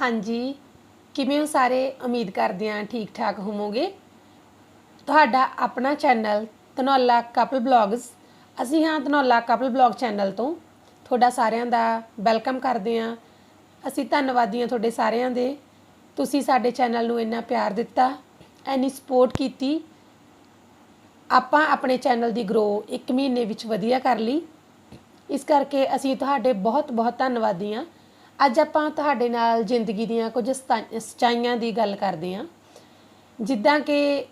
ਹਾਂਜੀ, ਕਿਵੇਂ ਹੋ ਸਾਰੇ? ਉਮੀਦ ਕਰਦੇ ਹਾਂ ਠੀਕ ਠਾਕ ਹੋਵੋਗੇ। ਤੁਹਾਡਾ ਆਪਣਾ ਚੈਨਲ ਧਨੌਲਾ ਕਪਲ ਬਲੌਗਸ ਅਸੀਂ ਹਾਂ ਧਨੌਲਾ ਕਪਲ ਬਲੌਗ ਚੈਨਲ ਤੋਂ। ਤੁਹਾਡਾ ਸਾਰਿਆਂ ਦਾ ਵੈਲਕਮ ਕਰਦੇ ਹਾਂ। ਅਸੀਂ ਧੰਨਵਾਦੀ ਹਾਂ ਤੁਹਾਡੇ ਸਾਰਿਆਂ ਦੇ। ਤੁਸੀਂ ਸਾਡੇ ਚੈਨਲ ਨੂੰ ਇੰਨਾ ਪਿਆਰ ਦਿੱਤਾ ਐਨੀ ਸਪੋਰਟ ਕੀਤੀ। ਆਪਾਂ ਆਪਣੇ ਚੈਨਲ ਦੀ ਗਰੋ 1 ਮਹੀਨੇ ਵਿੱਚ ਵਧੀਆ ਕਰ ਲਈ। ਇਸ ਕਰਕੇ ਅਸੀਂ ਤੁਹਾਡੇ ਬਹੁਤ ਬਹੁਤ ਧੰਨਵਾਦੀ ਹਾਂ। ਅੱਜ ਆਪਾਂ ਤੁਹਾਡੇ ਨਾਲ ਜ਼ਿੰਦਗੀ ਦੀਆਂ ਕੁਝ ਸਤਾ- ਸੱਚਾਈਆਂ ਦੀ ਗੱਲ ਕਰਦੇ ਹਾਂ। ਜਿੱਦਾਂ ਕਿ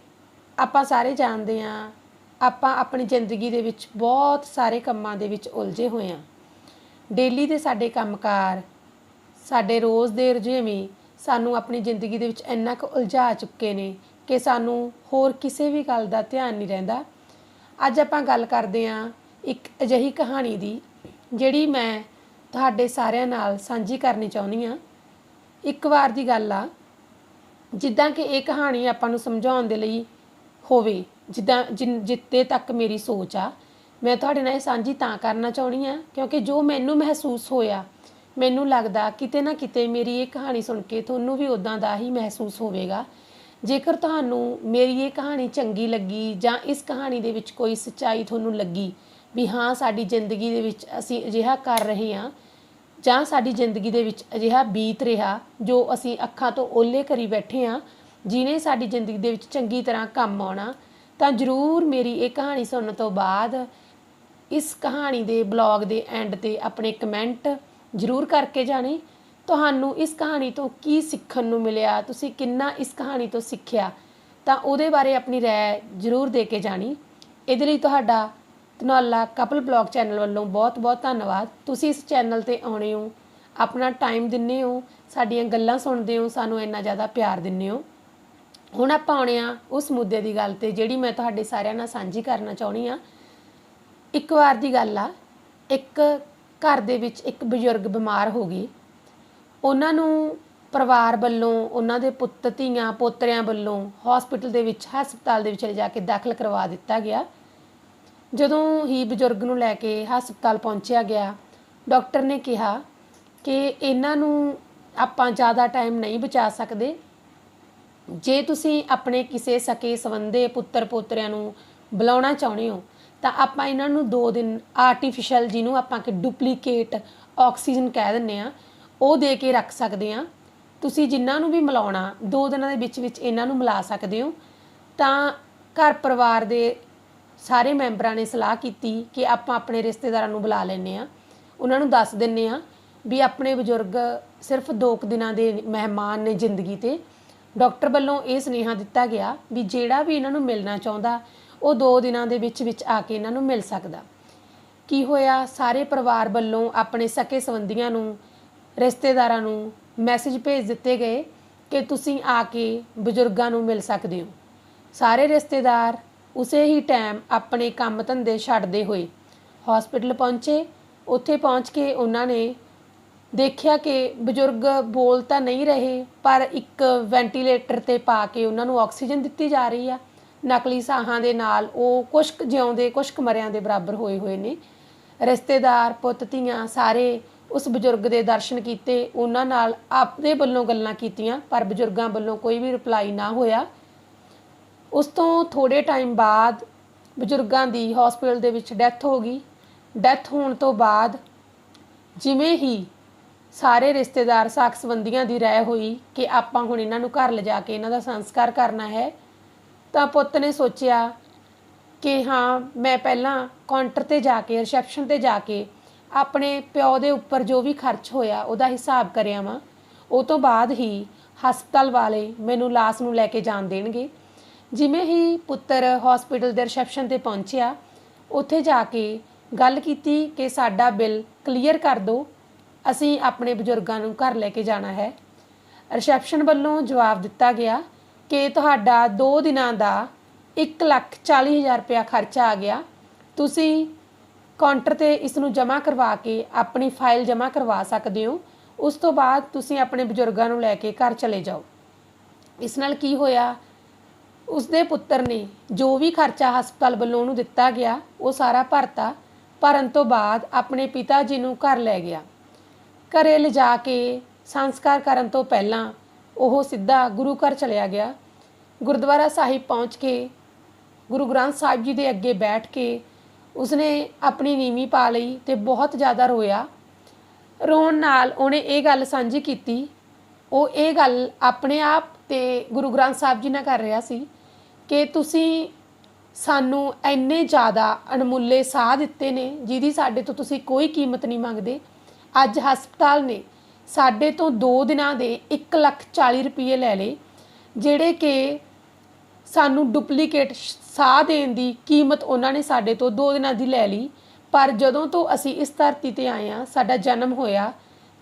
ਆਪਾਂ ਸਾਰੇ ਜਾਣਦੇ ਹਾਂ, ਆਪਾਂ ਆਪਣੀ ਜ਼ਿੰਦਗੀ ਦੇ ਵਿੱਚ ਬਹੁਤ ਸਾਰੇ ਕੰਮਾਂ ਦੇ ਵਿੱਚ ਉਲਝੇ ਹੋਏ ਹਾਂ। ਡੇਲੀ ਦੇ ਸਾਡੇ ਕੰਮਕਾਰ, ਸਾਡੇ ਰੋਜ਼ ਦੇ ਰੁਝੇਵੇਂ ਸਾਨੂੰ ਆਪਣੀ ਜ਼ਿੰਦਗੀ ਦੇ ਵਿੱਚ ਇੰਨਾ ਕੁ ਉਲਝਾ ਚੁੱਕੇ ਨੇ ਕਿ ਸਾਨੂੰ ਹੋਰ ਕਿਸੇ ਵੀ ਗੱਲ ਦਾ ਧਿਆਨ ਨਹੀਂ ਰਹਿੰਦਾ। ਅੱਜ ਆਪਾਂ ਗੱਲ ਕਰਦੇ ਹਾਂ ਇੱਕ ਅਜਿਹੀ ਕਹਾਣੀ ਦੀ, ਜਿਹੜੀ ਮੈਂ ਤੁਹਾਡੇ ਸਾਰਿਆਂ ਨਾਲ ਸਾਂਝੀ ਕਰਨੀ ਚਾਹੁੰਦੀ ਹਾਂ। ਇੱਕ ਵਾਰ ਦੀ ਗੱਲ ਆ, ਜਿੱਦਾਂ ਕਿ ਇਹ ਕਹਾਣੀ ਆਪਾਂ ਨੂੰ ਸਮਝਾਉਣ ਦੇ ਲਈ ਹੋਵੇ, ਜਿੱਦਾਂ ਜਿਨ- ਜਿੱਤੇ ਤੱਕ ਮੇਰੀ ਸੋਚ ਆ, ਮੈਂ ਤੁਹਾਡੇ ਨਾਲ ਇਹ ਸਾਂਝੀ ਤਾਂ ਕਰਨਾ ਚਾਹੁੰਦੀ ਆ ਕਿਉਂਕਿ ਜੋ ਮੈਨੂੰ ਮਹਿਸੂਸ ਹੋਇਆ, ਮੈਨੂੰ ਲੱਗਦਾ ਕਿਤੇ ਨਾ ਕਿਤੇ ਮੇਰੀ ਇਹ ਕਹਾਣੀ ਸੁਣ ਕੇ ਤੁਹਾਨੂੰ ਵੀ ਉਦਾਂ ਦਾ ਹੀ ਮਹਿਸੂਸ ਹੋਵੇਗਾ। ਜੇਕਰ ਤੁਹਾਨੂੰ ਮੇਰੀ ਇਹ ਕਹਾਣੀ ਚੰਗੀ ਲੱਗੀ ਜਾਂ ਇਸ ਕਹਾਣੀ ਦੇ ਵਿੱਚ ਕੋਈ ਸੱਚਾਈ ਤੁਹਾਨੂੰ ਲੱਗੀ ਵੀ ਹਾਂ, ਸਾਡੀ ਜ਼ਿੰਦਗੀ ਦੇ ਵਿੱਚ ਅਸੀਂ ਅਜਿਹਾ ਕਰ ਰਹੇ ਹਾਂ ਜਾਂ ਸਾਡੀ ਜ਼ਿੰਦਗੀ ਦੇ ਵਿੱਚ ਅਜਿਹਾ ਬੀਤ ਰਿਹਾ ਜੋ ਅਸੀਂ ਅੱਖਾਂ ਤੋਂ ਓਲੇ ਕਰੀ ਬੈਠੇ ਹਾਂ, ਜਿਨੇ ਸਾਡੀ ਜ਼ਿੰਦਗੀ ਦੇ ਵਿੱਚ ਚੰਗੀ ਤਰ੍ਹਾਂ ਕੰਮ ਆਉਣਾ, ਤਾਂ ਜਰੂਰ ਮੇਰੀ ਇਹ ਕਹਾਣੀ ਸੁਣਨ ਤੋਂ ਬਾਅਦ ਇਸ ਕਹਾਣੀ ਦੇ ਬਲੌਗ ਦੇ ਐਂਡ ਤੇ ਆਪਣੇ ਕਮੈਂਟ ਜਰੂਰ ਕਰਕੇ ਜਾਣੀ। ਤੁਹਾਨੂੰ ਇਸ ਕਹਾਣੀ ਤੋਂ ਕੀ ਸਿੱਖਣ ਨੂੰ ਮਿਲਿਆ? ਤੁਸੀਂ ਕਿੰਨਾ ਇਸ ਕਹਾਣੀ ਤੋਂ ਸਿੱਖਿਆ? ਤਾਂ ਉਹਦੇ ਬਾਰੇ ਆਪਣੀ ਰਾਏ ਜਰੂਰ ਦੇ ਕੇ ਜਾਣੀ। ਇਹਦੇ ਲਈ ਤੁਹਾਡਾ ਧਨੌਲਾ ਕਪਲ ਬਲੌਗ ਚੈਨਲ ਵੱਲੋਂ ਬਹੁਤ-ਬਹੁਤ ਧੰਨਵਾਦ। ਤੁਸੀਂ ਇਸ ਚੈਨਲ ਤੇ ਆਉਣੇ ਹੋ, ਆਪਣਾ ਟਾਈਮ ਦਿੰਦੇ ਹੋ, ਸਾਡੀਆਂ ਗੱਲਾਂ ਸੁਣਦੇ ਹੋ, ਸਾਨੂੰ ਇੰਨਾ ਜ਼ਿਆਦਾ ਪਿਆਰ ਦਿੰਦੇ ਹੋ। ਹੁਣ ਆਪਾਂ ਆਉਣੇ ਆ ਉਸ ਮੁੱਦੇ ਦੀ ਗੱਲ ਤੇ ਜਿਹੜੀ ਮੈਂ ਤੁਹਾਡੇ ਸਾਰਿਆਂ ਨਾਲ ਸਾਂਝੀ ਕਰਨਾ ਚਾਹੁੰਦੀ ਆ ਇੱਕ ਵਾਰ ਦੀ ਗੱਲ ਆ, ਇੱਕ ਘਰ ਦੇ ਵਿੱਚ ਇੱਕ ਬਜ਼ੁਰਗ ਬਿਮਾਰ ਹੋ ਗਏ। ਉਹਨਾਂ ਨੂੰ ਪਰਿਵਾਰ ਵੱਲੋਂ, ਉਹਨਾਂ ਦੇ ਪੁੱਤ ਧੀਆਂ, ਪੋਤਰਿਆਂ ਵੱਲੋਂ ਹਸਪੀਟਲ ਦੇ ਵਿੱਚ, ਹਸਪਤਾਲ ਦੇ ਵਿੱਚ ਲਿਜਾ ਕੇ ਦਾਖਲ ਕਰਵਾ ਦਿੱਤਾ ਗਿਆ। ਜਦੋਂ ਹੀ ਬਜ਼ੁਰਗ ਨੂੰ ਲੈ ਕੇ ਹਸਪਤਾਲ ਪਹੁੰਚਿਆ ਗਿਆ, ਡਾਕਟਰ ਨੇ ਕਿਹਾ ਕਿ ਇਹਨਾਂ ਨੂੰ ਆਪਾਂ ਜ਼ਿਆਦਾ ਟਾਈਮ ਨਹੀਂ ਬਚਾ ਸਕਦੇ। ਜੇ ਤੁਸੀਂ ਆਪਣੇ ਕਿਸੇ ਸਕੇ ਸੰਬੰਧੇ ਪੁੱਤਰ ਪੋਤਰਿਆਂ ਨੂੰ ਬੁਲਾਉਣਾ ਚਾਹੁੰਦੇ ਹੋ, ਤਾਂ ਆਪਾਂ ਇਹਨਾਂ ਨੂੰ 2 ਦਿਨ ਆਰਟੀਫੀਸ਼ੀਅਲ ਜਿਹਨੂੰ ਆਪਾਂ ਕਿ ਡੁਪਲੀਕੇਟ ਆਕਸੀਜਨ ਕਹਿ ਦਿੰਨੇ ਆ ਉਹ ਦੇ ਕੇ ਰੱਖ ਸਕਦੇ ਆ ਤੁਸੀਂ ਜਿਨ੍ਹਾਂ ਨੂੰ ਵੀ ਮਿਲਾਉਣਾ 2 ਦਿਨਾਂ ਦੇ ਵਿੱਚ ਵਿੱਚ ਇਹਨਾਂ ਨੂੰ ਮਿਲਾ ਸਕਦੇ ਹੋ। ਤਾਂ ਘਰ ਪਰਿਵਾਰ ਦੇ ਸਾਰੇ ਮੈਂਬਰਾਂ ਨੇ ਸਲਾਹ ਕੀਤੀ ਕਿ ਆਪਾਂ ਆਪਣੇ ਰਿਸ਼ਤੇਦਾਰਾਂ ਨੂੰ ਬੁਲਾ ਲੈਨੇ ਆ ਉਹਨਾਂ ਨੂੰ ਦੱਸ ਦਿੰਨੇ ਆ ਵੀ ਆਪਣੇ ਬਜ਼ੁਰਗ ਸਿਰਫ 2 ਦਿਨਾਂ ਦੇ ਮਹਿਮਾਨ ਨੇ ਜ਼ਿੰਦਗੀ ਤੇ। ਡਾਕਟਰ ਵੱਲੋਂ ਇਹ ਸੁਨੇਹਾ ਦਿੱਤਾ ਗਿਆ ਵੀ ਜਿਹੜਾ ਵੀ ਇਹਨਾਂ ਨੂੰ ਮਿਲਣਾ ਚਾਹੁੰਦਾ, ਉਹ 2 ਦਿਨਾਂ ਦੇ ਵਿੱਚ ਵਿੱਚ ਆ ਕੇ ਇਹਨਾਂ ਨੂੰ ਮਿਲ ਸਕਦਾ। ਕੀ ਹੋਇਆ? ਸਾਰੇ ਪਰਿਵਾਰ ਵੱਲੋਂ ਆਪਣੇ ਸਕੇ ਸੰਬੰਧੀਆਂ ਨੂੰ, ਰਿਸ਼ਤੇਦਾਰਾਂ ਨੂੰ ਮੈਸੇਜ ਭੇਜ ਦਿੱਤੇ ਗਏ ਕਿ ਤੁਸੀਂ ਆ ਕੇ ਬਜ਼ੁਰਗਾਂ ਨੂੰ ਮਿਲ ਸਕਦੇ ਹੋ। ਸਾਰੇ ਰਿਸ਼ਤੇਦਾਰ ਉਸੇ ਹੀ ਟਾਈਮ ਆਪਣੇ ਕੰਮ ਧੰਦੇ ਛੱਡਦੇ ਹੋਏ ਹਸਪੀਟਲ ਪਹੁੰਚੇ। ਉੱਥੇ ਪਹੁੰਚ ਕੇ ਉਹਨਾਂ ਨੇ ਦੇਖਿਆ ਕਿ ਬਜ਼ੁਰਗ ਬੋਲ ਤਾਂ ਨਹੀਂ ਰਹੇ, ਪਰ ਇੱਕ ਵੈਂਟੀਲੇਟਰ ਤੇ ਪਾ ਕੇ ਉਹਨਾਂ ਨੂੰ ਆਕਸੀਜਨ ਦਿੱਤੀ ਜਾ ਰਹੀ ਆ। ਨਕਲੀ ਸਾਹਾਂ ਦੇ ਨਾਲ ਉਹ ਕੁਸ਼ਕ ਜਿਉਂਦੇ ਕੁਸ਼ਕ ਮਰਿਆਂ ਦੇ ਬਰਾਬਰ ਹੋਏ ਹੋਏ ਨੇ। ਰਿਸ਼ਤੇਦਾਰ, ਪੁੱਤ, ਧੀਆਂ ਸਾਰੇ ਉਸ ਬਜ਼ੁਰਗ ਦੇ ਦਰਸ਼ਨ ਕੀਤੇ। ਉਹਨਾਂ ਨਾਲ ਆਪਦੇ ਵੱਲੋਂ ਗੱਲਾਂ ਕੀਤੀਆਂ, ਪਰ ਬਜ਼ੁਰਗਾਂ ਵੱਲੋਂ ਕੋਈ ਵੀ ਰਿਪਲਾਈ ਨਾ ਹੋਇਆ। ਉਸ ਤੋਂ ਥੋੜੇ ਟਾਈਮ ਬਾਅਦ ਬਜ਼ੁਰਗਾਂ ਦੀ ਹਸਪੀਟਲ ਦੇ ਵਿੱਚ ਡੈਥ ਹੋ ਗਈ। ਡੈਥ ਹੋਣ ਤੋਂ ਬਾਅਦ ਜਿਵੇਂ ਹੀ ਸਾਰੇ ਰਿਸ਼ਤੇਦਾਰ ਸਾਖ ਸੰਬੰਧੀਆਂ ਦੀ ਰਾਏ ਹੋਈ ਕਿ ਆਪਾਂ ਹੁਣ ਇਹਨਾਂ ਨੂੰ ਘਰ ਲਿਜਾ ਕੇ ਇਹਨਾਂ ਦਾ ਸੰਸਕਾਰ ਕਰਨਾ ਹੈ, ਤਾਂ ਪੁੱਤ ਨੇ ਸੋਚਿਆ ਕਿ ਹਾਂ, ਮੈਂ ਪਹਿਲਾਂ ਕਾਊਂਟਰ ਤੇ ਜਾ ਕੇ ਰਿਸੈਪਸ਼ਨ ਤੇ ਜਾ ਕੇ ਆਪਣੇ ਪਿਓ ਦੇ ਉੱਪਰ ਜੋ ਵੀ ਖਰਚ ਹੋਇਆ ਉਹਦਾ ਹਿਸਾਬ ਕਰਿਆ ਵਾਂ। ਉਹ ਤੋਂ ਬਾਅਦ ਹੀ ਹਸਪਤਾਲ ਵਾਲੇ ਮੈਨੂੰ ਲਾਸ਼ ਨੂੰ ਲੈ ਕੇ ਜਾਣ ਦੇਣਗੇ। ਜਿਵੇਂ ਹੀ ਪੁੱਤਰ ਹਸਪੀਟਲ ਦੇ ਰਿਸੈਪਸ਼ਨ ਤੇ ਪਹੁੰਚਿਆ, ਉੱਥੇ ਜਾ ਕੇ ਗੱਲ ਕੀਤੀ ਕਿ ਸਾਡਾ ਬਿੱਲ ਕਲੀਅਰ ਕਰ ਦਿਓ, ਅਸੀਂ ਆਪਣੇ ਬਜ਼ੁਰਗਾਂ ਨੂੰ ਘਰ ਲੈ ਕੇ ਜਾਣਾ ਹੈ। ਰਿਸੈਪਸ਼ਨ ਵੱਲੋਂ ਜਵਾਬ ਦਿੱਤਾ ਗਿਆ ਕਿ ਤੁਹਾਡਾ 2 ਦਿਨਾਂ ਦਾ 140000 ਰੁਪਇਆ ਖਰਚਾ ਆ ਗਿਆ। ਤੁਸੀਂ ਕਾਊਂਟਰ ਤੇ ਇਸ ਨੂੰ ਜਮ੍ਹਾਂ ਕਰਵਾ ਕੇ ਆਪਣੀ ਫਾਈਲ ਜਮ੍ਹਾਂ ਕਰਵਾ ਸਕਦੇ ਹੋ। ਉਸ ਤੋਂ ਬਾਅਦ ਤੁਸੀਂ ਆਪਣੇ ਬਜ਼ੁਰਗਾਂ ਨੂੰ ਲੈ ਕੇ ਘਰ ਚਲੇ ਜਾਓ। ਇਸ ਨਾਲ ਕੀ ਹੋਇਆ? ਉਸਦੇ ਪੁੱਤਰ ਨੇ ਜੋ ਵੀ ਖਰਚਾ ਹਸਪਤਾਲ ਵੱਲੋਂ ਉਹਨੂੰ ਦਿੱਤਾ ਗਿਆ, ਉਹ ਸਾਰਾ ਭਰਤਾ, ਭਰਨ ਤੋਂ ਬਾਅਦ ਆਪਣੇ ਪਿਤਾ ਜੀ ਨੂੰ ਘਰ ਲੈ ਗਿਆ। ਘਰੇ ਲਿਜਾ ਕੇ ਸੰਸਕਾਰ ਕਰਨ ਤੋਂ ਪਹਿਲਾਂ ਉਹ ਸਿੱਧਾ ਗੁਰੂ ਘਰ ਚਲਿਆ ਗਿਆ। ਗੁਰਦੁਆਰਾ ਸਾਹਿਬ ਪਹੁੰਚ ਕੇ, ਗੁਰੂ ਗ੍ਰੰਥ ਸਾਹਿਬ ਜੀ ਦੇ ਅੱਗੇ ਬੈਠ ਕੇ ਉਸਨੇ ਆਪਣੀ ਨੀਵੀਂ ਪਾ ਲਈ ਤੇ ਬਹੁਤ ਜ਼ਿਆਦਾ ਰੋਇਆ। ਰੋਣ ਨਾਲ ਉਹਨੇ ਇਹ ਗੱਲ ਸਾਂਝੀ ਕੀਤੀ। ਉਹ ਇਹ ਗੱਲ ਆਪਣੇ ਆਪ ਤੇ ਗੁਰੂ ਗ੍ਰੰਥ ਸਾਹਿਬ ਜੀ ਨਾਲ ਕਰ ਰਿਹਾ ਸੀ ਕਿ ਤੁਸੀਂ ਸਾਨੂੰ ਇੰਨੇ ਜ਼ਿਆਦਾ ਅਣਮੁੱਲੇ ਸਾਹ ਦਿੱਤੇ ਨੇ, ਜਿਹਦੀ ਸਾਡੇ ਤੋਂ ਤੁਸੀਂ ਕੋਈ ਕੀਮਤ ਨਹੀਂ ਮੰਗਦੇ। ਅੱਜ ਹਸਪਤਾਲ ਨੇ ਸਾਡੇ ਤੋਂ 2 ਦਿਨਾਂ ਦੇ 1 ਲੱਖ 40 ਰੁਪਏ ਲੈ ਲਏ, ਜਿਹੜੇ ਕਿ ਸਾਨੂੰ ਡੁਪਲੀਕੇਟ ਸਾਹ ਦੇਣ ਦੀ ਕੀਮਤ ਉਹਨਾਂ ਨੇ ਸਾਡੇ ਤੋਂ 2 ਦਿਨਾਂ ਦੀ ਲੈ ਲਈ। ਪਰ ਜਦੋਂ ਤੋਂ ਅਸੀਂ ਇਸ ਧਰਤੀ ਤੇ ਆਏ ਆ ਸਾਡਾ ਜਨਮ ਹੋਇਆ,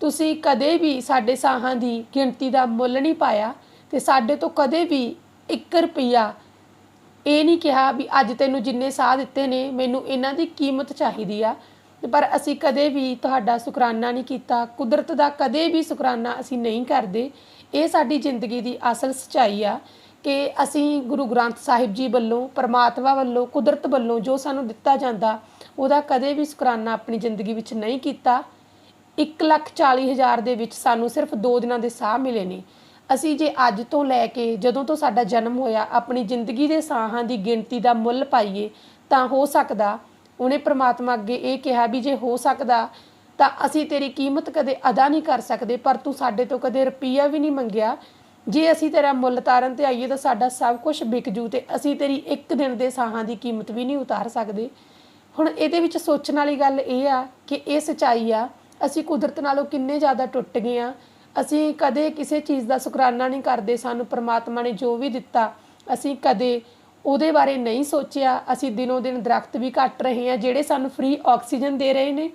ਤੁਸੀਂ ਕਦੇ ਵੀ ਸਾਡੇ ਸਾਹਾਂ ਦੀ ਗਿਣਤੀ ਦਾ ਮੁੱਲ ਨਹੀਂ ਪਾਇਆ ਤੇ ਸਾਡੇ ਤੋਂ ਕਦੇ ਵੀ 1 ਰੁਪਿਆ ਇਹ ਨਹੀਂ ਕਿਹਾ ਵੀ ਅੱਜ ਤੈਨੂੰ ਜਿੰਨੇ ਸਾਹ ਦਿੱਤੇ ਨੇ, ਮੈਨੂੰ ਇਹਨਾਂ ਦੀ ਕੀਮਤ ਚਾਹੀਦੀ ਆ। ਪਰ ਅਸੀਂ ਕਦੇ ਵੀ ਤੁਹਾਡਾ ਸ਼ੁਕਰਾਨਾ ਨਹੀਂ ਕੀਤਾ। ਕੁਦਰਤ ਦਾ ਕਦੇ ਵੀ ਸ਼ੁਕਰਾਨਾ ਅਸੀਂ ਨਹੀਂ ਕਰਦੇ। ਇਹ ਸਾਡੀ ਜ਼ਿੰਦਗੀ ਦੀ ਅਸਲ ਸਚਾਈ ਆ ਕਿ ਅਸੀਂ ਗੁਰੂ ਗ੍ਰੰਥ ਸਾਹਿਬ ਜੀ ਵੱਲੋਂ, ਪਰਮਾਤਮਾ ਵੱਲੋਂ, ਕੁਦਰਤ ਵੱਲੋਂ ਜੋ ਸਾਨੂੰ ਦਿੱਤਾ ਜਾਂਦਾ, ਉਹਦਾ ਕਦੇ ਵੀ ਸ਼ੁਕਰਾਨਾ ਆਪਣੀ ਜ਼ਿੰਦਗੀ ਵਿੱਚ ਨਹੀਂ ਕੀਤਾ। 1 ਲੱਖ 40 ਹਜ਼ਾਰ ਦੇ ਵਿੱਚ ਸਾਨੂੰ ਸਿਰਫ 2 ਦਿਨਾਂ ਦੇ ਸਾਹ ਮਿਲੇ ਨੇ। ਅਸੀਂ ਜੇ ਅੱਜ ਤੋਂ ਲੈ ਕੇ ਜਦੋਂ ਤੋਂ ਸਾਡਾ ਜਨਮ ਹੋਇਆ, ਆਪਣੀ ਜ਼ਿੰਦਗੀ ਦੇ ਸਾਹਾਂ ਦੀ ਗਿਣਤੀ ਦਾ ਮੁੱਲ ਪਾਈਏ, ਤਾਂ ਹੋ ਸਕਦਾ, ਉਹਨੇ ਪ੍ਰਮਾਤਮਾ ਅੱਗੇ ਇਹ ਕਿਹਾ ਵੀ ਜੇ ਹੋ ਸਕਦਾ, ਤਾਂ ਅਸੀਂ ਤੇਰੀ ਕੀਮਤ ਕਦੇ ਅਦਾ ਨਹੀਂ ਕਰ ਸਕਦੇ, ਪਰ ਤੂੰ ਸਾਡੇ ਤੋਂ ਕਦੇ ਰੁਪਈਆ ਵੀ ਨਹੀਂ ਮੰਗਿਆ। ਜੇ ਅਸੀਂ ਤੇਰਾ ਮੁੱਲ ਤਾਰਨ ਤੇ ਆਈਏ ਤਾਂ ਸਾਡਾ ਸਭ ਕੁਝ ਵਿਕ ਜੂ ਤੇ ਅਸੀਂ ਤੇਰੀ ਇੱਕ ਦਿਨ ਦੇ ਸਾਹਾਂ ਦੀ ਕੀਮਤ ਵੀ ਨਹੀਂ ਉਤਾਰ ਸਕਦੇ। ਹੁਣ ਇਹਦੇ ਵਿੱਚ ਸੋਚਣ ਵਾਲੀ ਗੱਲ ਇਹ ਆ ਕਿ ਇਹ ਸਚਾਈ ਆ, ਅਸੀਂ ਕੁਦਰਤ ਨਾਲੋਂ ਕਿੰਨੇ ਜ਼ਿਆਦਾ ਟੁੱਟ ਗਏ ਆ ਅਸੀਂ ਕਦੇ ਕਿਸੇ ਚੀਜ਼ ਦਾ ਸ਼ੁਕਰਾਨਾ ਨਹੀਂ ਕਰਦੇ, ਸਾਨੂੰ ਪ੍ਰਮਾਤਮਾ ਨੇ ਜੋ ਵੀ ਦਿੱਤਾ, ਅਸੀਂ ਕਦੇ ਉਹਦੇ ਬਾਰੇ ਨਹੀਂ ਸੋਚਿਆ। ਅਸੀਂ ਦਿਨੋਂ ਦਿਨ ਦਰਖਤ ਵੀ ਕੱਟ ਰਹੇ ਹਾਂ, ਜਿਹੜੇ ਸਾਨੂੰ ਫ੍ਰੀ ਆਕਸੀਜਨ ਦੇ ਰਹੇ ਨੇ।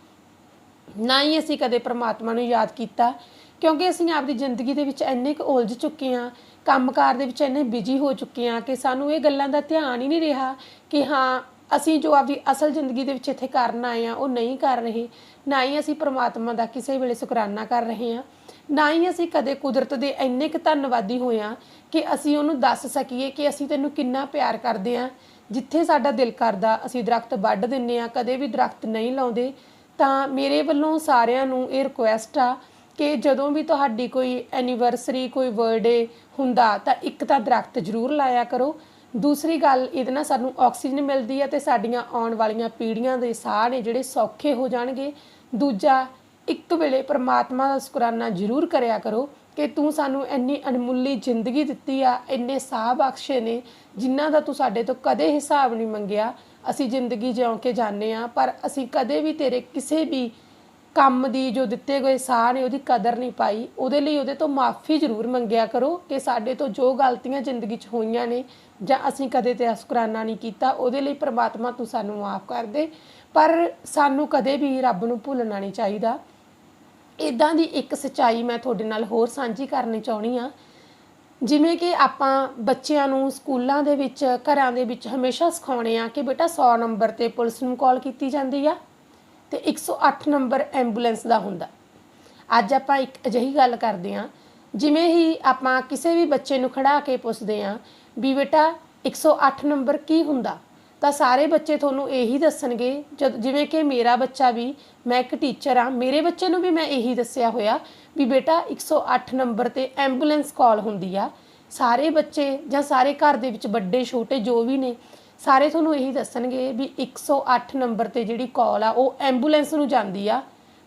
ਨਾ ਹੀ ਅਸੀਂ ਕਦੇ ਪ੍ਰਮਾਤਮਾ ਨੂੰ ਯਾਦ ਕੀਤਾ, ਕਿਉਂਕਿ ਅਸੀਂ ਆਪਦੀ ਜ਼ਿੰਦਗੀ ਦੇ ਵਿੱਚ ਇੰਨੇ ਕੁ ਉਲਝ ਚੁੱਕੇ ਹਾਂ, ਕੰਮਕਾਰ ਦੇ ਵਿੱਚ ਇੰਨੇ ਬਿਜ਼ੀ ਹੋ ਚੁੱਕੇ ਹਾਂ ਕਿ ਸਾਨੂੰ ਇਹ ਗੱਲਾਂ ਦਾ ਧਿਆਨ ਹੀ ਨਹੀਂ ਰਿਹਾ ਕਿ ਹਾਂ, ਅਸੀਂ ਜੋ ਆਪਦੀ ਅਸਲ ਜ਼ਿੰਦਗੀ ਦੇ ਵਿੱਚ ਇੱਥੇ ਕਰਨ ਆਏ ਆ ਉਹ ਨਹੀਂ ਕਰ ਰਹੇ। ਨਾ ਹੀ ਅਸੀਂ ਪ੍ਰਮਾਤਮਾ ਦਾ ਕਿਸੇ ਵੇਲੇ ਸ਼ੁਕਰਾਨਾ ਕਰ ਰਹੇ ਹਾਂ। ਨਾ ਹੀ ਅਸੀਂ ਕਦੇ ਕੁਦਰਤ ਦੇ ਇੰਨੇ ਕੁ ਧੰਨਵਾਦੀ ਹੋਏ ਹਾਂ ਕਿ ਅਸੀਂ ਉਹਨੂੰ ਦੱਸ ਸਕੀਏ ਕਿ ਅਸੀਂ ਤੈਨੂੰ ਕਿੰਨਾ ਪਿਆਰ ਕਰਦੇ ਹਾਂ। ਜਿੱਥੇ ਸਾਡਾ ਦਿਲ ਕਰਦਾ ਅਸੀਂ ਦਰਖਤ ਵੱਢ ਦਿੰਨੇ ਆ ਕਦੇ ਵੀ ਦਰਖਤ ਨਹੀਂ ਲਾਉਂਦੇ। ਤਾਂ ਮੇਰੇ ਵੱਲੋਂ ਸਾਰਿਆਂ ਨੂੰ ਇਹ ਰਿਕੁਐਸਟ ਆ ਕਿ ਜਦੋਂ ਵੀ ਤੁਹਾਡੀ ਕੋਈ ਐਨੀਵਰਸਰੀ ਕੋਈ ਬਰਥਡੇ ਹੁੰਦਾ ਤਾਂ ਇੱਕ ਤਾਂ ਦਰਖਤ ਜ਼ਰੂਰ ਲਾਇਆ ਕਰੋ। ਦੂਸਰੀ ਗੱਲ, ਇਹਦੇ ਨਾਲ ਸਾਨੂੰ ਆਕਸੀਜਨ ਮਿਲਦੀ ਹੈ ਤੇ ਸਾਡੀਆਂ ਆਉਣ ਵਾਲੀਆਂ ਪੀੜ੍ਹੀਆਂ ਦੇ ਸਾਹ ਨੇ ਜਿਹੜੇ ਸੌਖੇ ਹੋ ਜਾਣਗੇ। ਦੂਜਾ ਇੱਕ ਵੇਲੇ ਪਰਮਾਤਮਾ ਦਾ ਸ਼ੁਕਰਾਨਾ ਜ਼ਰੂਰ ਕਰਿਆ ਕਰੋ ਕਿ ਤੂੰ ਸਾਨੂੰ ਇੰਨੀ ਅਣਮੁੱਲੀ ਜ਼ਿੰਦਗੀ ਦਿੱਤੀ ਆ, ਇੰਨੇ ਸਾਹ ਬਖਸ਼ੇ ਨੇ, ਜਿਨ੍ਹਾਂ ਦਾ ਤੂੰ ਸਾਡੇ ਤੋਂ ਕਦੇ ਹਿਸਾਬ ਨਹੀਂ ਮੰਗਿਆ। ਅਸੀਂ ਜ਼ਿੰਦਗੀ ਜਿਉਂ ਕੇ ਜਾਂਦੇ ਆ ਪਰ ਅਸੀਂ ਕਦੇ ਵੀ ਤੇਰੇ ਕਿਸੇ ਵੀ ਕੰਮ ਦੀ ਜੋ ਦਿੱਤੇ ਗਏ ਸਾਹ ਨੇ, ਉਹਦੀ ਕਦਰ ਨਹੀਂ ਪਾਈ। ਉਹਦੇ ਲਈ ਉਹਦੇ ਤੋਂ ਮਾਫੀ ਜ਼ਰੂਰ ਮੰਗਿਆ ਕਰੋ ਕਿ ਸਾਡੇ ਤੋਂ ਜੋ ਗਲਤੀਆਂ ਜ਼ਿੰਦਗੀ 'ਚ ਹੋਈਆਂ ਨੇ, ਜਾਂ ਅਸੀਂ ਕਦੇ ਤੇ ਸ਼ੁਕਰਾਨਾ ਨਹੀਂ ਕੀਤਾ, ਉਹਦੇ ਲਈ ਪ੍ਰਮਾਤਮਾ ਤੂੰ ਸਾਨੂੰ ਮਾਫ ਕਰ ਦੇ। ਪਰ ਸਾਨੂੰ ਕਦੇ ਵੀ ਰੱਬ ਨੂੰ ਭੁੱਲਣਾ ਨਹੀਂ ਚਾਹੀਦਾ। ਇਦਾਂ ਦੀ ਇੱਕ ਸਚਾਈ ਮੈਂ ਤੁਹਾਡੇ ਨਾਲ ਹੋਰ ਸਾਂਝੀ ਕਰਨੀ ਚਾਹਣੀ ਆ ਜਿਵੇਂ ਕਿ ਆਪਾਂ ਬੱਚਿਆਂ ਨੂੰ ਸਕੂਲਾਂ ਦੇ ਵਿੱਚ, ਘਰਾਂ ਦੇ ਵਿੱਚ ਹਮੇਸ਼ਾ ਸਿਖਾਉਣੇ ਆ ਕਿ ਬੇਟਾ 100 ਨੰਬਰ ਤੇ ਪੁਲਿਸ ਨੂੰ ਕਾਲ ਕੀਤੀ ਜਾਂਦੀ ਆ ਤੇ 108 ਨੰਬਰ ਐਂਬੂਲੈਂਸ ਦਾ ਹੁੰਦਾ। ਅੱਜ ਆਪਾਂ ਇੱਕ ਅਜਿਹੀ ਗੱਲ ਕਰਦੇ ਆ ਜਿਵੇਂ ਹੀ ਆਪਾਂ ਕਿਸੇ ਵੀ ਬੱਚੇ ਨੂੰ ਖੜਾ ਕੇ ਪੁੱਛਦੇ ਆ ਵੀ ਬੇਟਾ 108 ਨੰਬਰ ਕੀ ਹੁੰਦਾ ਤਾਂ ਸਾਰੇ ਬੱਚੇ ਤੁਹਾਨੂੰ ਇਹੀ ਦੱਸਣਗੇ, ਜਦ ਜਿਵੇਂ ਕਿ ਮੇਰਾ ਬੱਚਾ ਵੀ, ਮੈਂ ਇੱਕ ਟੀਚਰ ਆ ਮੇਰੇ ਬੱਚੇ ਨੂੰ ਵੀ ਮੈਂ ਇਹੀ ਦੱਸਿਆ ਹੋਇਆ ਵੀ ਬੇਟਾ 108 ਨੰਬਰ ਤੇ ਐਂਬੂਲੈਂਸ ਕਾਲ ਹੁੰਦੀ ਆ। ਸਾਰੇ ਬੱਚੇ ਜਾਂ ਸਾਰੇ ਘਰ ਦੇ ਵਿੱਚ ਵੱਡੇ, ਛੋਟੇ ਜੋ ਵੀ ਨੇ, ਸਾਰੇ ਤੁਹਾਨੂੰ ਇਹੀ ਦੱਸਣਗੇ ਵੀ 108 ਨੰਬਰ ਤੇ ਜਿਹੜੀ ਕਾਲ ਆ, ਉਹ ਐਂਬੂਲੈਂਸ ਨੂੰ ਜਾਂਦੀ ਆ।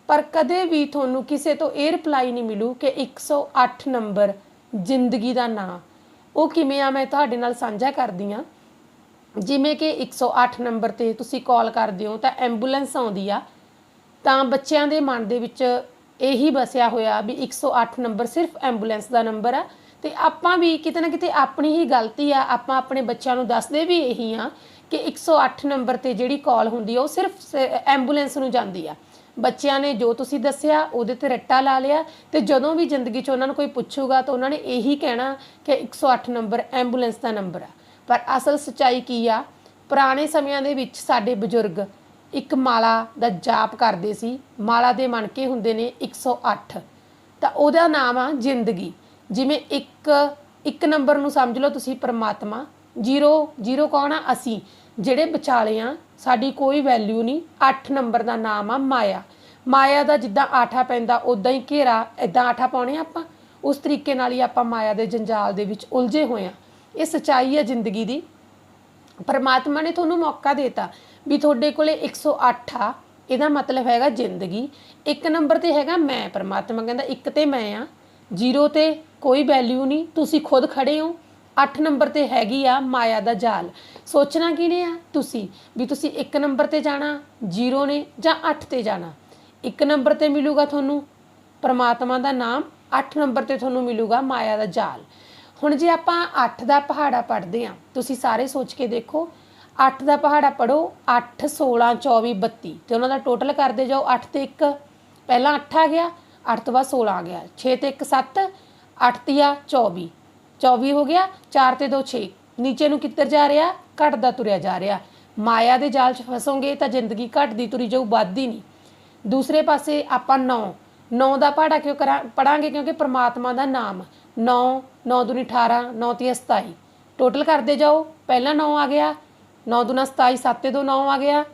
ਪਰ ਕਦੇ ਵੀ ਤੁਹਾਨੂੰ ਕਿਸੇ ਤੋਂ ਇਹ ਰਿਪਲਾਈ ਨਹੀਂ ਮਿਲੂ ਕਿ 108 ਨੰਬਰ ਜ਼ਿੰਦਗੀ ਦਾ ਨਾਂ। ਉਹ ਕਿਵੇਂ ਆ, ਮੈਂ ਤੁਹਾਡੇ ਨਾਲ ਸਾਂਝਾ ਕਰਦੀ ਆ ਜਿਵੇਂ ਕਿ 108 ਨੰਬਰ ਤੇ ਤੁਸੀਂ ਕਾਲ ਕਰਦੇ ਹੋ ਤਾਂ ਐਂਬੂਲੈਂਸ ਆਉਂਦੀ ਆ, ਤਾਂ ਬੱਚਿਆਂ ਦੇ ਮਨ ਦੇ ਵਿੱਚ ਇਹੀ ਵਸਿਆ ਹੋਇਆ ਵੀ 108 ਨੰਬਰ ਸਿਰਫ ਐਂਬੂਲੈਂਸ ਦਾ ਨੰਬਰ ਆ। ਤੇ ਆਪਾਂ ਵੀ ਕਿਤੇ ਨਾ ਕਿਤੇ ਆਪਣੀ ਹੀ ਗਲਤੀ ਆ, ਆਪਾਂ ਆਪਣੇ ਬੱਚਿਆਂ ਨੂੰ ਦੱਸਦੇ ਵੀ ਇਹੀ ਆ ਕਿ 108 ਨੰਬਰ ਤੇ ਜਿਹੜੀ ਕਾਲ ਹੁੰਦੀ ਆ, ਉਹ ਸਿਰਫ ਸ- ਐਂਬੂਲੈਂਸ ਨੂੰ ਜਾਂਦੀ ਆ। ਬੱਚਿਆਂ ਨੇ ਜੋ ਤੁਸੀਂ ਦੱਸਿਆ, ਉਹਦੇ ਤੇ ਰੱਟਾ ਲਾ ਲਿਆ ਤੇ ਜਦੋਂ ਵੀ ਜ਼ਿੰਦਗੀ 'ਚ ਉਹਨਾਂ ਨੂੰ ਕੋਈ ਪੁੱਛੂਗਾ ਤਾਂ ਉਹਨਾਂ ਨੇ ਇਹੀ ਕਹਿਣਾ ਕਿ 108 ਨੰਬਰ ਐਂਬੂਲੈਂਸ ਦਾ ਨੰਬਰ ਆ। ਪਰ ਅਸਲ ਸਚਾਈ ਕੀ ਆ? ਪੁਰਾਣੇ ਸਮਿਆਂ ਦੇ ਵਿੱਚ ਸਾਡੇ ਬਜ਼ੁਰਗ ਇੱਕ ਮਾਲਾ ਦਾ ਜਾਪ ਕਰਦੇ ਸੀ। ਮਾਲਾ ਦੇ ਮਣਕੇ ਹੁੰਦੇ ਨੇ 108 ਤਾਂ ਉਹਦਾ ਨਾਮ ਆ ਜ਼ਿੰਦਗੀ। ਜਿਵੇਂ ਇੱਕ ਇੱਕ ਨੰਬਰ ਨੂੰ ਸਮਝ ਲਓ ਤੁਸੀਂ ਪਰਮਾਤਮਾ। ਜ਼ੀਰੋ ਜ਼ੀਰੋ ਕੌਣ ਆ? ਅਸੀਂ। ਜਿਹੜੇ ਵਿਚਾਲੇ ਆ, ਸਾਡੀ ਕੋਈ ਵੈਲਿਊ ਨਹੀਂ। 8 ਨੰਬਰ ਦਾ ਨਾਮ ਆ ਮਾਇਆ। ਮਾਇਆ ਦਾ ਜਿੱਦਾਂ ਆਠਾ ਪੈਂਦਾ ਉਦਾਂ ਹੀ ਘੇਰਾ। ਇਦਾਂ ਆਠਾ ਪਾਉਣੇ ਆ ਆਪਾਂ। ਉਸ ਤਰੀਕੇ ਨਾਲ ਹੀ ਆਪਾਂ ਮਾਇਆ ਦੇ ਜੰਜਾਲ ਦੇ ਵਿੱਚ ਉਲਝੇ ਹੋਏ ਆ। ਇਹ ਸਚਾਈ ਹੈ ਜ਼ਿੰਦਗੀ ਦੀ। ਪਰਮਾਤਮਾ ਨੇ ਤੁਹਾਨੂੰ ਮੌਕਾ ਦਿੱਤਾ ਵੀ ਤੁਹਾਡੇ ਕੋਲੇ 108 ਆ। ਇਹਦਾ ਮਤਲਬ ਹੈਗਾ ਜ਼ਿੰਦਗੀ। ਇੱਕ ਨੰਬਰ ਤੇ ਹੈਗਾ ਮੈਂ। ਪਰਮਾਤਮਾ ਕਹਿੰਦਾ, ਇੱਕ ਤੇ ਮੈਂ ਆ। ਜ਼ੀਰੋ ਤੇ ਕੋਈ ਵੈਲਿਊ ਨਹੀਂ। ਤੁਸੀਂ ਖੁਦ ਖੜੇ ਹੋ। 8 ਨੰਬਰ ਤੇ ਹੈਗੀ ਆ ਮਾਇਆ ਦਾ ਜਾਲ। ਸੋਚਣਾ ਕਿਹਨੇ ਆ? ਤੁਸੀਂ। ਵੀ ਤੁਸੀਂ ਇੱਕ ਨੰਬਰ ਤੇ ਜਾਣਾ, ਜ਼ੀਰੋ ਨੇ ਜਾਂ 8 ਤੇ ਜਾਣਾ। ਇੱਕ ਨੰਬਰ ਤੇ ਮਿਲੂਗਾ ਤੁਹਾਨੂੰ ਪਰਮਾਤਮਾ ਦਾ ਨਾਮ 8 ਨੰਬਰ ਤੇ ਤੁਹਾਨੂੰ ਮਿਲੂਗਾ ਮਾਇਆ ਦਾ ਜਾਲ। ਹੁਣ ਜੇ ਆਪਾਂ 8 ਦਾ ਪਹਾੜਾ ਪੜ੍ਹਦੇ ਆ ਤੁਸੀਂ ਸਾਰੇ ਸੋਚ ਕੇ ਦੇਖੋ 8 ਦਾ ਪਹਾੜਾ ਪੜੋ 8 16 24 32 ਤੇ ਉਹਨਾਂ ਦਾ ਟੋਟਲ ਕਰਦੇ ਜਾਓ 8 ਤੇ 1 ਪਹਿਲਾਂ 8 ਆ ਗਿਆ 8 ਤੋਂ ਬਾਅਦ 16 ਆ ਗਿਆ 6 ਤੇ 1 7 8 ਤੀਆ 24 24 ਹੋ ਗਿਆ 4 ਤੇ 2 6 ਨੀਚੇ ਨੂੰ ਕਿੱਧਰ ਜਾ ਰਿਹਾ ਘਟਦਾ ਤੁਰਿਆ ਜਾ ਰਿਹਾ, ਮਾਇਆ ਦੇ ਜਾਲ 'ਚ ਫਸੋਗੇ ਤਾਂ ਜ਼ਿੰਦਗੀ ਘਟਦੀ ਤੁਰੀ ਜਾਊ ਵੱਧਦੀ ਨਹੀਂ, ਦੂਸਰੇ ਪਾਸੇ ਆਪਾਂ 9 9 ਦਾ ਪਹਾੜਾ ਕਿਉਂ ਕਰਾਂ ਪੜਾਂਗੇ ਕਿਉਂਕਿ ਪ੍ਰਮਾਤਮਾ ਦਾ ਨਾਮ 9 9 ਦੂਣੀ 18 9 ਤੀਆ 27 ਟੋਟਲ ਕਰਦੇ ਜਾਓ। ਪਹਿਲਾਂ 9 ਆ ਗਿਆ। 9 ਦੂਣਾ 27 7 ਤੇ 2 9 ਆ ਗਿਆ।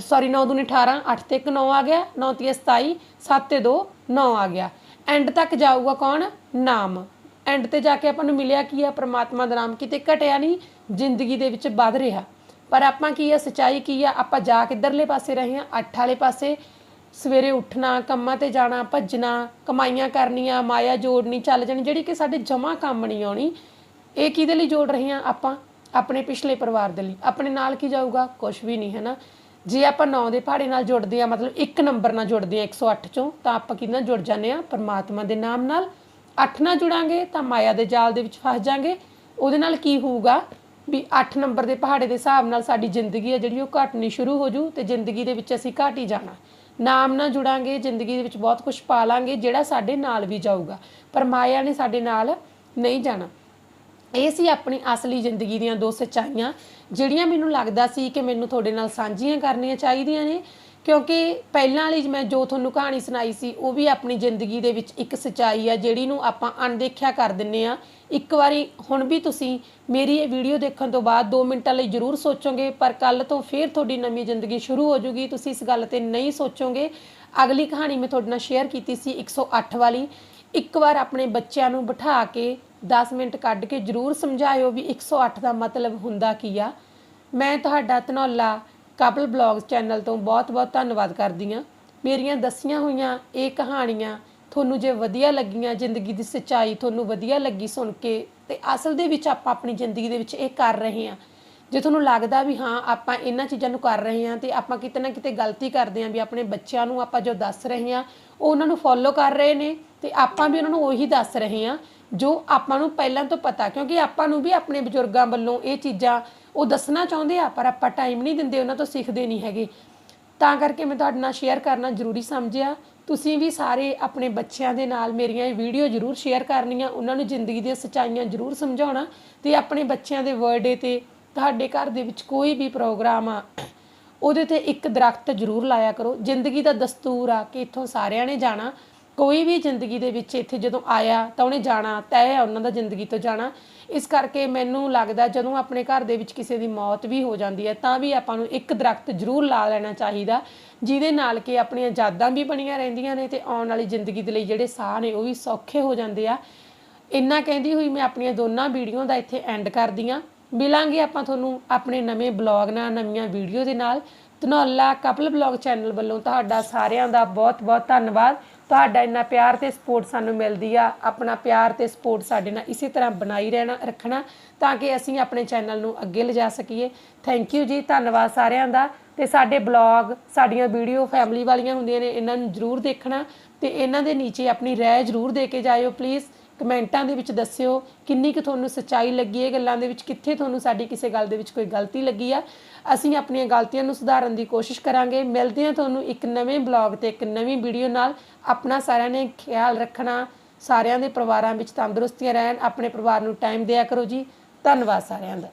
ਸੌਰੀ 9 ਦੁਨੀ 18 8 ਤੇ 1 9 ਆ ਗਿਆ। 9 ਤੀਆ 27 7 ਤੇ 2 9 ਆ ਗਿਆ। ਐਂਡ ਤੱਕ ਜਾਊਗਾ ਕੌਣ? ਨਾਮ। ਐਂਡ ਤੇ ਜਾ ਕੇ ਆਪਾਂ ਨੂੰ ਮਿਲਿਆ ਕੀ ਆ? ਪ੍ਰਮਾਤਮਾ ਦਾ ਨਾਮ। ਕਿਤੇ ਘਟਿਆ ਨਹੀਂ, ਜ਼ਿੰਦਗੀ ਦੇ ਵਿੱਚ ਵੱਧ ਰਿਹਾ। ਪਰ ਆਪਾਂ ਕੀ ਆ? ਸਚਾਈ ਕੀ ਆ? ਆਪਾਂ ਜਾ ਕਿੱਧਰਲੇ ਪਾਸੇ ਰਹੇ ਹਾਂ? ਅੱਠ ਵਾਲੇ ਪਾਸੇ। ਸਵੇਰੇ ਉੱਠਣਾ, ਕੰਮਾਂ ਤੇ ਜਾਣਾ, ਭੱਜਣਾ, ਕਮਾਈਆਂ ਕਰਨੀਆਂ, ਮਾਇਆ ਜੋੜਨੀ, ਚੱਲ ਜਾਣੀ, ਜਿਹੜੀ ਕਿ ਸਾਡੇ ਜਮਾ ਕੰਮ ਨਹੀਂ ਆਉਣੀ, ਇਹ ਕਿਹਦੇ ਲਈ ਜੋੜ ਰਹੇ ਆ ਆਪਾਂ? ਆਪਣੇ ਪਿਛਲੇ ਪਰਿਵਾਰ ਦੇ ਲਈ। ਆਪਣੇ ਨਾਲ ਕੀ ਜਾਊਗਾ? ਕੁਝ ਵੀ ਨਹੀਂ ਹੈ ਨਾ ਜੇ ਆਪਾਂ 9 ਦੇ ਪਹਾੜੇ ਨਾਲ ਜੁੜਦੇ ਆ ਮਤਲਬ ਇੱਕ ਨੰਬਰ ਨਾਲ ਜੁੜਦੇ ਆ 108 ਚੋਂ, ਤਾਂ ਆਪਾਂ ਕਿਹਦੇ ਨਾਲ ਜੁੜ ਜਾਂਦੇ ਆ ਪਰਮਾਤਮਾ ਦੇ ਨਾਮ ਨਾਲ। 8 ਨਾਲ ਜੁੜਾਂਗੇ, ਤਾਂ ਮਾਇਆ ਦੇ ਜਾਲ ਦੇ ਵਿੱਚ ਫਸ ਜਾਾਂਗੇ। ਉਹਦੇ ਨਾਲ ਕੀ ਹੋਊਗਾ? ਵੀ 8 ਨੰਬਰ ਦੇ ਪਹਾੜੇ ਦੇ ਹਿਸਾਬ ਨਾਲ ਸਾਡੀ ਜ਼ਿੰਦਗੀ ਹੈ ਜਿਹੜੀ ਉਹ ਘਟਣੀ ਸ਼ੁਰੂ ਹੋ ਜੂ ਤੇ ਜ਼ਿੰਦਗੀ ਦੇ ਵਿੱਚ ਅਸੀਂ ਘਟ ਹੀ ਜਾਣਾ। ਨਾਮ ਨਾਲ ਜੁੜਾਂਗੇ, ਜ਼ਿੰਦਗੀ ਦੇ ਵਿੱਚ ਬਹੁਤ ਕੁਝ ਪਾ ਲਾਂਗੇ, ਜਿਹੜਾ ਸਾਡੇ ਨਾਲ ਵੀ ਜਾਊਗਾ। ਪਰ ਮਾਇਆ ਨੇ ਸਾਡੇ ਨਾਲ ਨਹੀਂ ਜਾਣਾ। ਇਹ ਸੀ ਆਪਣੀ ਅਸਲੀ ਜ਼ਿੰਦਗੀ ਦੀਆਂ ਦੋ ਸੱਚਾਈਆਂ, ਜਿਹੜੀਆਂ ਮੈਨੂੰ ਲੱਗਦਾ ਸੀ ਕਿ ਮੈਨੂੰ ਤੁਹਾਡੇ ਨਾਲ ਸਾਂਝੀਆਂ ਕਰਨੀਆਂ ਚਾਹੀਦੀਆਂ ਨੇ। ਕਿਉਂਕਿ ਪਹਿਲਾਂ ਵਾਲੀ ਮੈਂ ਜੋ ਤੁਹਾਨੂੰ ਕਹਾਣੀ ਸੁਣਾਈ ਸੀ, ਉਹ ਵੀ ਆਪਣੀ ਜ਼ਿੰਦਗੀ ਦੇ ਵਿੱਚ ਇੱਕ ਸਚਾਈ ਆ, ਜਿਹੜੀ ਨੂੰ ਆਪਾਂ ਅਣਦੇਖਿਆ ਕਰ ਦਿੰਨੇ ਆ। ਇੱਕ ਵਾਰੀ ਹੁਣ ਵੀ ਤੁਸੀਂ ਮੇਰੀ ਇਹ ਵੀਡੀਓ ਦੇਖਣ ਤੋਂ ਬਾਅਦ 2 ਮਿੰਟਾਂ ਲਈ ਜ਼ਰੂਰ ਸੋਚੋਗੇ, ਪਰ ਕੱਲ ਤੋਂ ਫੇਰ ਤੁਹਾਡੀ ਨਵੀਂ ਜ਼ਿੰਦਗੀ ਸ਼ੁਰੂ ਹੋ ਜੂਗੀ, ਤੁਸੀਂ ਇਸ ਗੱਲ ਤੇ ਨਹੀਂ ਸੋਚੋਗੇ। ਅਗਲੀ ਕਹਾਣੀ ਮੈਂ ਤੁਹਾਡੇ ਨਾਲ ਸ਼ੇਅਰ ਕੀਤੀ ਸੀ 108 ਵਾਲੀ। ਇੱਕ ਵਾਰ ਆਪਣੇ ਬੱਚਿਆਂ ਨੂੰ ਬਿਠਾ ਕੇ 10 ਮਿੰਟ ਕੱਢ ਕੇ ਜ਼ਰੂਰ ਸਮਝਾਇਓ ਵੀ 108 ਦਾ ਮਤਲਬ ਹੁੰਦਾ ਕੀ ਆ। ਮੈਂ ਤੁਹਾਡਾ ਧਨੌਲਾ ਕਪਲ ਬਲੌਗਸ ਚੈਨਲ ਤੋਂ ਬਹੁਤ-ਬਹੁਤ ਧੰਨਵਾਦ ਕਰਦੀ ਹਾਂ। ਮੇਰੀਆਂ ਦੱਸੀਆਂ ਹੋਈਆਂ ਇਹ ਕਹਾਣੀਆਂ ਤੁਹਾਨੂੰ ਜੇ ਵਧੀਆ ਲੱਗੀਆਂ, ਜ਼ਿੰਦਗੀ ਦੀ ਸੱਚਾਈ ਤੁਹਾਨੂੰ ਵਧੀਆ ਲੱਗੀ ਸੁਣ ਕੇ, ਤੇ ਅਸਲ ਦੇ ਵਿੱਚ ਆਪਾਂ ਆਪਣੀ ਜ਼ਿੰਦਗੀ ਦੇ ਵਿੱਚ ਇਹ ਕਰ ਰਹੇ ਹਾਂ। ਜੇ ਤੁਹਾਨੂੰ ਲੱਗਦਾ ਵੀ ਹਾਂ, ਆਪਾਂ ਇਹਨਾਂ ਚੀਜ਼ਾਂ ਨੂੰ ਕਰ ਰਹੇ ਹਾਂ ਤੇ ਆਪਾਂ ਕਿਤੇ ਨਾ ਕਿਤੇ ਗਲਤੀ ਕਰਦੇ ਹਾਂ ਵੀ ਆਪਣੇ ਬੱਚਿਆਂ ਨੂੰ ਆਪਾਂ ਜੋ ਦੱਸ ਰਹੇ ਹਾਂ, ਉਹ ਉਹਨਾਂ ਨੂੰ ਫੋਲੋ ਕਰ ਰਹੇ ਨੇ ਤੇ ਆਪਾਂ ਵੀ ਉਹਨਾਂ ਨੂੰ ਉਹੀ ਦੱਸ ਰਹੇ ਹਾਂ ਜੋ ਆਪਾਂ ਨੂੰ ਪਹਿਲਾਂ ਤੋਂ ਪਤਾ, ਕਿਉਂਕਿ ਆਪਾਂ ਨੂੰ ਵੀ ਆਪਣੇ ਬਜ਼ੁਰਗਾਂ ਵੱਲੋਂ ਇਹ ਚੀਜ਼ਾਂ ਉਹ ਦੱਸਣਾ ਚਾਹੁੰਦੇ ਆ, ਪਰ ਆਪਾਂ ਟਾਈਮ ਨਹੀਂ ਦਿੰਦੇ, ਉਹਨਾਂ ਤੋਂ ਸਿੱਖਦੇ ਨਹੀਂ ਹੈਗੇ। ਤਾਂ ਕਰਕੇ ਮੈਂ ਤੁਹਾਡੇ ਨਾਲ ਸ਼ੇਅਰ ਕਰਨਾ ਜ਼ਰੂਰੀ ਸਮਝਿਆ। ਤੁਸੀਂ ਵੀ ਸਾਰੇ ਆਪਣੇ ਬੱਚਿਆਂ ਦੇ ਨਾਲ ਮੇਰੀਆਂ ਇਹ ਵੀਡੀਓ ਜ਼ਰੂਰ ਸ਼ੇਅਰ ਕਰਨੀਆਂ। ਉਹਨਾਂ ਨੂੰ ਜ਼ਿੰਦਗੀ ਦੀਆਂ ਸੱਚਾਈਆਂ ਜ਼ਰੂਰ ਸਮਝਾਉਣਾ ਤੇ ਆਪਣੇ ਬੱਚਿਆਂ ਦੇ ਬਰਥਡੇ ਤੇ ਤੁਹਾਡੇ ਘਰ ਦੇ ਵਿੱਚ ਕੋਈ ਵੀ ਪ੍ਰੋਗਰਾਮ ਆ, ਉਹਦੇ ਤੇ ਇੱਕ ਦਰਖਤ ਜ਼ਰੂਰ ਲਾਇਆ ਕਰੋ। ਜ਼ਿੰਦਗੀ ਦਾ ਦਸਤੂਰ ਆ ਕਿ ਇੱਥੋਂ ਸਾਰਿਆਂ ਨੇ ਜਾਣਾ। ਕੋਈ ਵੀ ਜ਼ਿੰਦਗੀ ਦੇ ਵਿੱਚ ਇੱਥੇ ਜਦੋਂ ਆਇਆ ਤਾਂ ਉਹਨੇ ਜਾਣਾ, ਤੈਅ ਹੈ ਉਹਨਾਂ ਦਾ ਜ਼ਿੰਦਗੀ ਤੋਂ ਜਾਣਾ। ਇਸ ਕਰਕੇ ਮੈਨੂੰ ਲੱਗਦਾ ਜਦੋਂ ਆਪਣੇ ਘਰ ਦੇ ਵਿੱਚ ਕਿਸੇ ਦੀ ਮੌਤ ਵੀ ਹੋ ਜਾਂਦੀ ਹੈ, ਤਾਂ ਵੀ ਆਪਾਂ ਨੂੰ ਇੱਕ ਦਰਖਤ ਜ਼ਰੂਰ ਲਾ ਲੈਣਾ ਚਾਹੀਦਾ, ਜਿਹਦੇ ਨਾਲ ਕਿ ਆਪਣੀਆਂ ਯਾਦਾਂ ਵੀ ਬਣੀਆਂ ਰਹਿੰਦੀਆਂ ਨੇ ਤੇ ਆਉਣ ਵਾਲੀ ਜ਼ਿੰਦਗੀ ਦੇ ਲਈ ਜਿਹੜੇ ਸਾਹ ਨੇ ਉਹ ਵੀ ਸੌਖੇ ਹੋ ਜਾਂਦੇ ਆ। ਇੰਨਾ ਕਹਿੰਦੀ ਹੋਈ ਮੈਂ ਆਪਣੀਆਂ ਦੋਨਾਂ ਵੀਡੀਓ ਦਾ ਇੱਥੇ ਐਂਡ ਕਰਦੀ ਆ ਮਿਲਾਂਗੇ ਆਪਾਂ ਤੁਹਾਨੂੰ ਆਪਣੇ ਨਵੇਂ ਬਲੌਗ ਨਾਲ, ਨਵੀਆਂ ਵੀਡੀਓ ਦੇ ਨਾਲ। ਧਨੌਲਾ ਕਪਲ ਬਲੌਗ ਚੈਨਲ ਵੱਲੋਂ ਤੁਹਾਡਾ ਸਾਰਿਆਂ ਦਾ ਬਹੁਤ-ਬਹੁਤ ਧੰਨਵਾਦ। ਤੁਹਾਡਾ ਇੰਨਾ ਪਿਆਰ ਤੇ ਸਪੋਰਟ ਸਾਨੂੰ ਮਿਲਦੀ ਆ, ਆਪਣਾ ਪਿਆਰ ਤੇ ਸਪੋਰਟ ਸਾਡੇ ਨਾਲ ਇਸੇ ਤਰ੍ਹਾਂ ਬਣਾਈ ਰਹਿਣਾ, ਰੱਖਣਾ ਤਾਂ ਕਿ ਅਸੀਂ ਆਪਣੇ ਚੈਨਲ ਨੂੰ ਅੱਗੇ ਲਿਜਾ ਸਕੀਏ। ਥੈਂਕ ਯੂ ਜੀ, ਧੰਨਵਾਦ ਸਾਰਿਆਂ ਦਾ। ਤੇ ਸਾਡੇ ਬਲੌਗ ਸਾਡੀਆਂ ਵੀਡੀਓ ਫੈਮਿਲੀ ਵਾਲੀਆਂ ਹੁੰਦੀਆਂ ਨੇ, ਇਹਨਾਂ ਨੂੰ ਜਰੂਰ ਦੇਖਣਾ ਤੇ ਇਹਨਾਂ ਦੇ ਨੀਚੇ ਆਪਣੀ ਰਾਏ ਜਰੂਰ ਦੇ ਕੇ ਜਾਇਓ ਪਲੀਜ਼ ਕਮੈਂਟਾਂ ਦੇ ਵਿੱਚ ਦੱਸਿਓ ਕਿੰਨੀ ਕੁ ਤੁਹਾਨੂੰ ਸੱਚਾਈ ਲੱਗੀ ਇਹ ਗੱਲਾਂ ਦੇ ਵਿੱਚ ਕਿੱਥੇ ਤੁਹਾਨੂੰ ਸਾਡੀ ਕਿਸੇ ਗੱਲ ਦੇ ਵਿੱਚ ਕੋਈ ਗਲਤੀ ਲੱਗੀ ਆ। ਅਸੀਂ ਆਪਣੀਆਂ ਗਲਤੀਆਂ ਨੂੰ ਸੁਧਾਰਨ ਦੀ ਕੋਸ਼ਿਸ਼ ਕਰਾਂਗੇ। ਮਿਲਦੇ ਹਾਂ ਤੁਹਾਨੂੰ ਇੱਕ ਨਵੇਂ ਬਲੌਗ ਤੇ, ਇੱਕ ਨਵੀਂ ਵੀਡੀਓ ਨਾਲ। ਆਪਣਾ ਸਾਰਿਆਂ ਨੇ ਖਿਆਲ ਰੱਖਣਾ। ਸਾਰਿਆਂ ਦੇ ਪਰਿਵਾਰਾਂ ਵਿੱਚ ਤੰਦਰੁਸਤੀਆਂ ਰਹਿਣ। ਆਪਣੇ ਪਰਿਵਾਰ ਨੂੰ ਟਾਈਮ ਦਿਆ ਕਰੋ ਜੀ। ਧੰਨਵਾਦ ਸਾਰਿਆਂ ਦਾ।